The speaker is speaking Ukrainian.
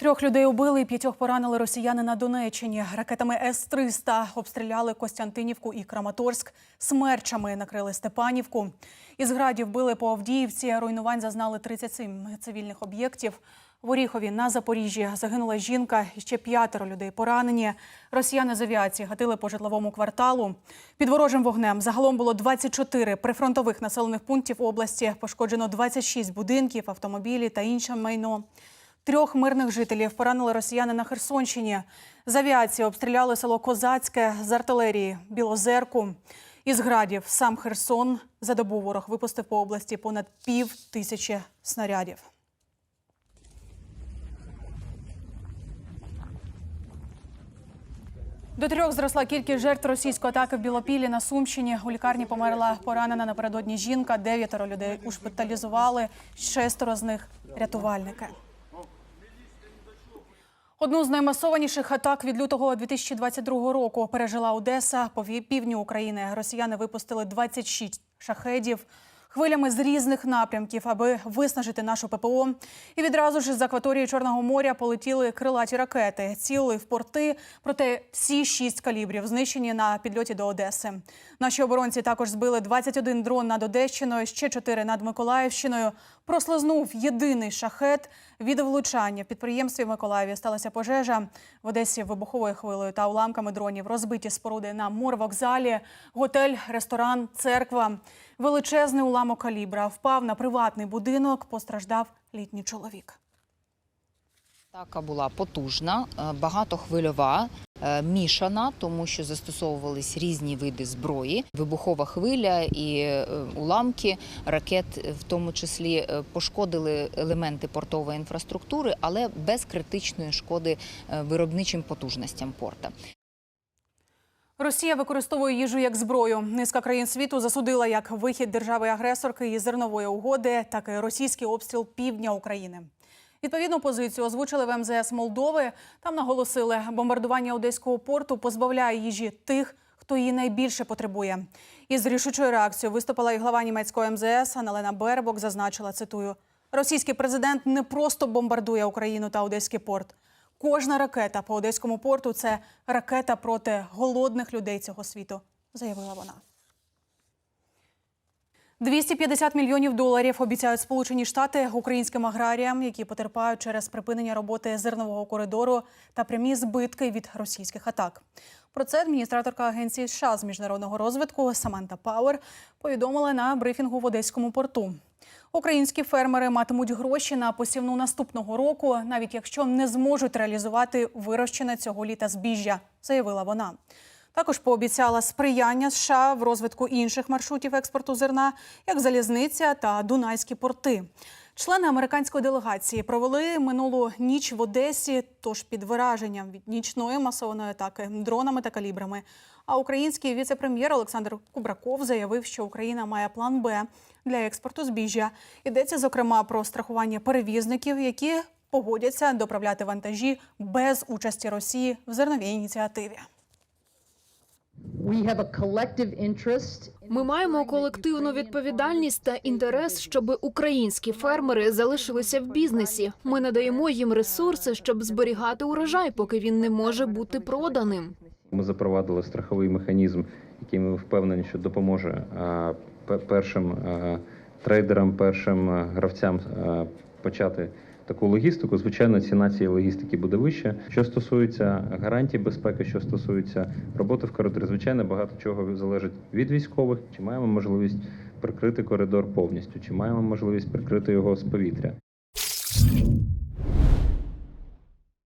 Трьох людей убили і п'ятьох поранили росіяни на Донеччині. Ракетами С-300 обстріляли Костянтинівку і Краматорськ. Смерчами накрили Степанівку. Із градів били по Авдіївці. Руйнувань зазнали 37 цивільних об'єктів. В Оріхові на Запоріжжі загинула жінка ще п'ятеро людей поранені. Росіяни з авіації гатили по житловому кварталу. Під ворожим вогнем загалом було 24 прифронтових населених пунктів області. Пошкоджено 26 будинків, автомобілі та інше майно. Трьох мирних жителів поранили росіяни на Херсонщині. З авіації обстріляли село Козацьке, з артилерії Білозерку. Із градів сам Херсон за добу ворог випустив по області понад пів тисячі снарядів. До трьох зросла кількість жертв російської атаки в Білопілі на Сумщині. У лікарні померла поранена напередодні жінка. Дев'ятеро людей ушпиталізували, шестеро з них рятувальники. Одну з наймасованіших атак від лютого 2022 року пережила Одеса. По півдню України росіяни випустили 26 шахедів хвилями з різних напрямків, аби виснажити нашу ППО. І відразу ж з акваторії Чорного моря полетіли крилаті ракети, цілили в порти. Проте всі шість калібрів знищені на підльоті до Одеси. Наші оборонці також збили 21 дрон над Одещиною, ще 4 над Миколаївщиною. Прослизнув єдиний шахет від влучання. В підприємстві в Миколаєві сталася пожежа. В Одесі вибуховою хвилею та уламками дронів розбиті споруди на морвокзалі, готель, ресторан, церква. Величезний уламок калібра впав на приватний будинок. Постраждав літній чоловік. Атака була потужна, е, багатохвильова, е, мішана, тому що застосовувались різні види зброї. Вибухова хвиля і е, уламки ракет, в тому числі, пошкодили елементи портової інфраструктури, але без критичної шкоди виробничим потужностям порта. Росія використовує їжу як зброю. Низка країн світу засудила як вихід держави-агресорки із зернової угоди, так і російський обстріл півдня України. Відповідну позицію озвучили в МЗС Молдови. Там наголосили, бомбардування одеського порту позбавляє їжі тих, хто її найбільше потребує. Із рішучою реакцією виступила і глава німецького МЗС Аналена Бербок. Зазначила цитую: російський президент не просто бомбардує Україну та Одеський порт. Кожна ракета по одеському порту це ракета проти голодних людей цього світу, заявила вона. 250 мільйонів доларів обіцяють Сполучені Штати українським аграріям, які потерпають через припинення роботи зернового коридору та прямі збитки від російських атак. Про це адміністраторка агенції США з міжнародного розвитку Саманта Пауер повідомила на брифінгу в Одеському порту. Українські фермери матимуть гроші на посівну наступного року, навіть якщо не зможуть реалізувати вирощене цього літа збіжжя, заявила вона. Також пообіцяла сприяння США в розвитку інших маршрутів експорту зерна, як залізниця та Дунайські порти. Члени американської делегації провели минулу ніч в Одесі, тож під вираженням від нічної масованої атаки дронами та калібрами. А український віце-прем'єр Олександр Кубраков заявив, що Україна має план Б для експорту збіжжя. Йдеться зокрема про страхування перевізників, які погодяться доправляти вантажі без участі Росії в зерновій ініціативі. Ми маємо колективну відповідальність та інтерес, щоб українські фермери залишилися в бізнесі. Ми надаємо їм ресурси, щоб зберігати урожай, поки він не може бути проданим. Ми запровадили страховий механізм, який ми впевнені, що допоможе е, першим е, трейдерам, першим е, гравцям почати таку логістику. Звичайно, ціна цієї логістики буде вища. Що стосується гарантій безпеки, що стосується роботи в коридорі, звичайно, багато чого залежить від військових. Чи маємо можливість прикрити коридор повністю, чи маємо можливість прикрити його з повітря.